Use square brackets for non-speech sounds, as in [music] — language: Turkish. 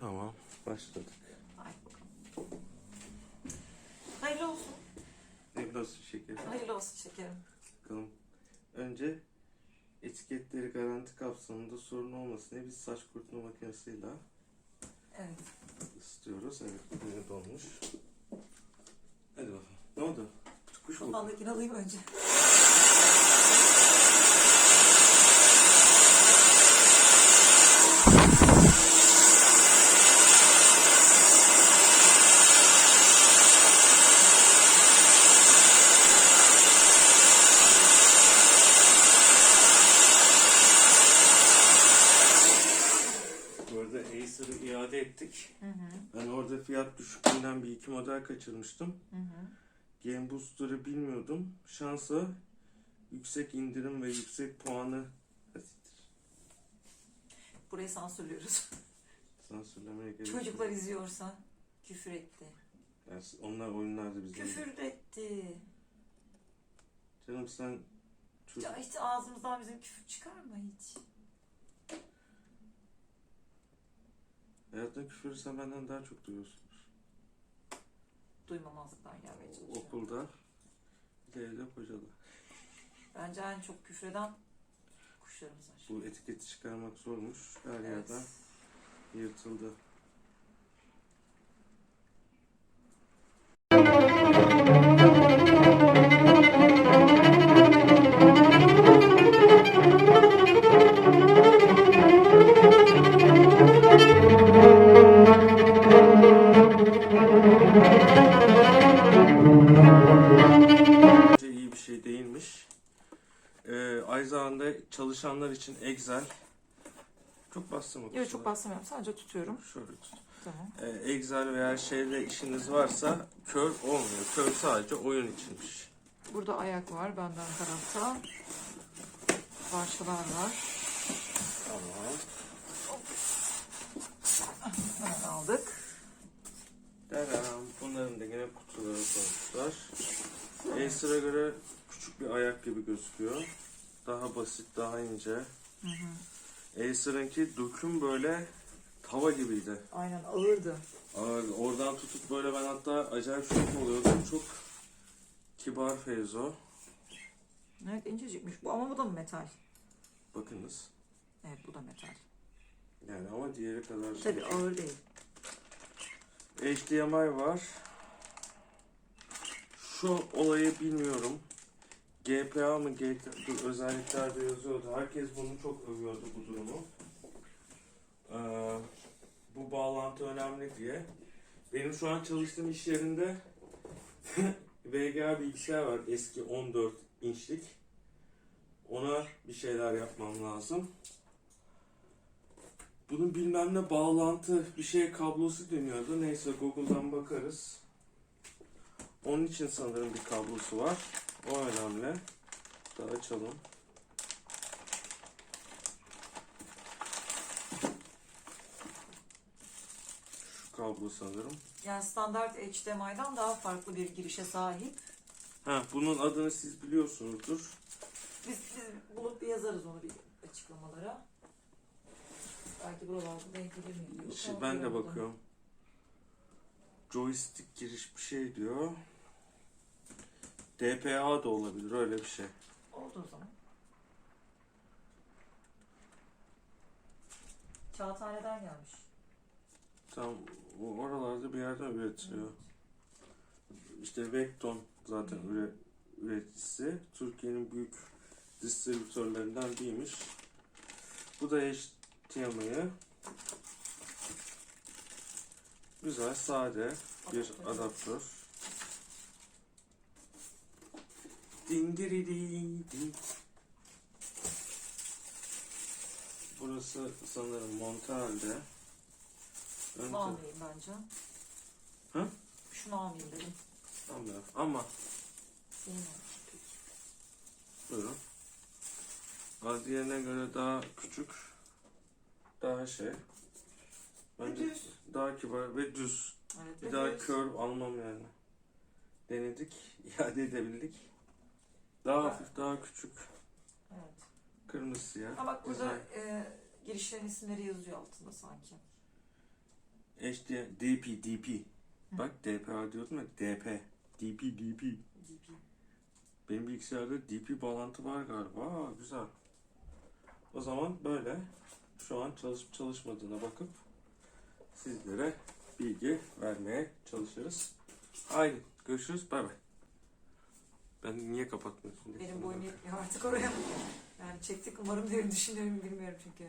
Tamam, başladık. Hayırlı olsun. Ne nasıl şeker? Hayırlı olsun şekerim. Bakalım. Önce etiketleri garanti kapsamında sorun olmasın diye biz saç kurutma makinesiyle Evet. ısıtıyoruz. Evet, bu yine donmuş. Hadi bakalım. Ne oldu? Kuş mu? Kafandakini alayım önce. Bu Acer'ı iade ettik. Hı hı. Ben orada fiyat düşüklüğünden bir iki model kaçırmıştım. Hı hı. Game Booster'ı bilmiyordum. Şansa yüksek indirim ve yüksek puanı Hasittir. Burayı sansürlüyoruz. sansürlemeye gerek yok. Çocuklar izliyorsa küfür etti. Yani onlar oyunlarda bizim. Küfür etti. Canım sen çocuk Ya hiç ağzımızdan bizim küfür çıkar mı hiç? Hayatta küfürü sen benden daha çok duyuyorsunuz. Duymamazlıktan gelmeye çalışıyorum. Okulda, evde kocada. Bence en çok küfreden kuşlarımız var. Bu etiketi çıkarmak zormuş. Her Evet. yerden yırtıldı. Şey değilmiş. Ee, aynı zamanda çalışanlar için Excel çok bastım Yok çok basmıyorum sadece tutuyorum. Şöyle tut. Tamam. Ee, Excel veya şeyle işiniz varsa kör olmuyor. Kör sadece oyun içinmiş. Burada ayak var benden tarafta. Parçalar var. Tamam. Hemen aldık. Devam. Bunların da yine kutuları koymuşlar. Acer'a göre ayak gibi gözüküyor. Daha basit, daha ince. Hı hı. Acer'ınki döküm böyle tava gibiydi. Aynen ağırdı. Abi oradan tutup böyle ben hatta acayip şok oluyordum. Çok kibar Feyzo. Evet incecikmiş bu ama bu da mı metal? Bakınız. Evet bu da metal. Yani ama diğeri kadar şey. Tabii ağır değil. HDMI var. Şu olayı bilmiyorum. GPA mı GTA dur, özelliklerde yazıyordu. Herkes bunu çok övüyordu bu durumu. Ee, bu bağlantı önemli diye. Benim şu an çalıştığım iş yerinde [laughs] VGA bilgisayar var. Eski 14 inçlik. Ona bir şeyler yapmam lazım. Bunun bilmem ne bağlantı bir şey kablosu deniyordu. Neyse Google'dan bakarız. Onun için sanırım bir kablosu var. O önemli. Daha açalım. Şu kablo sanırım. Yani standart HDMI'dan daha farklı bir girişe sahip. Ha, bunun adını siz biliyorsunuzdur. Biz, biz bulup bir yazarız onu bir açıklamalara. Belki buralarda denk gelir mi? diyor. İşte ben de bakıyorum. Joystick giriş bir şey diyor. DPA da olabilir öyle bir şey. Oldu o zaman. Kağıthaneden gelmiş. Tam o oralarda bir yerden üretiliyor. İşte Vecton zaten üre, üreticisi. Türkiye'nin büyük distribütörlerinden biriymiş. Bu da HDMI. Güzel, sade bir Adaptör. adaptör. Dindiridi. Burası sanırım monte halde. Önce- almayayım bence. Hı? Şunu almayayım dedim. Anlıyorum. Ama. Peki. buyurun. Az diğerine göre daha küçük. Daha şey. Bence düz. daha kibar ve düz. Evet, Bir daha düz. curve almam yani. Denedik, [laughs] iade edebildik. Daha Ha. hafif, daha küçük. Evet. Kırmızı siyah. Ha bak burada Güzel. e, girişlerin isimleri yazıyor altında sanki. HDMI, DP, DP. Bak DPA diyordum ya, DP. DP, DP. DP. Benim bilgisayarda DP bağlantı var galiba. Aa, güzel. O zaman böyle şu an çalışıp çalışmadığına bakıp sizlere bilgi vermeye çalışırız. Haydi görüşürüz. Bay bay. Ben niye kapatmıyorsun? Benim boyum yetmiyor artık oraya. Yani çektik umarım diye düşünüyorum bilmiyorum çünkü.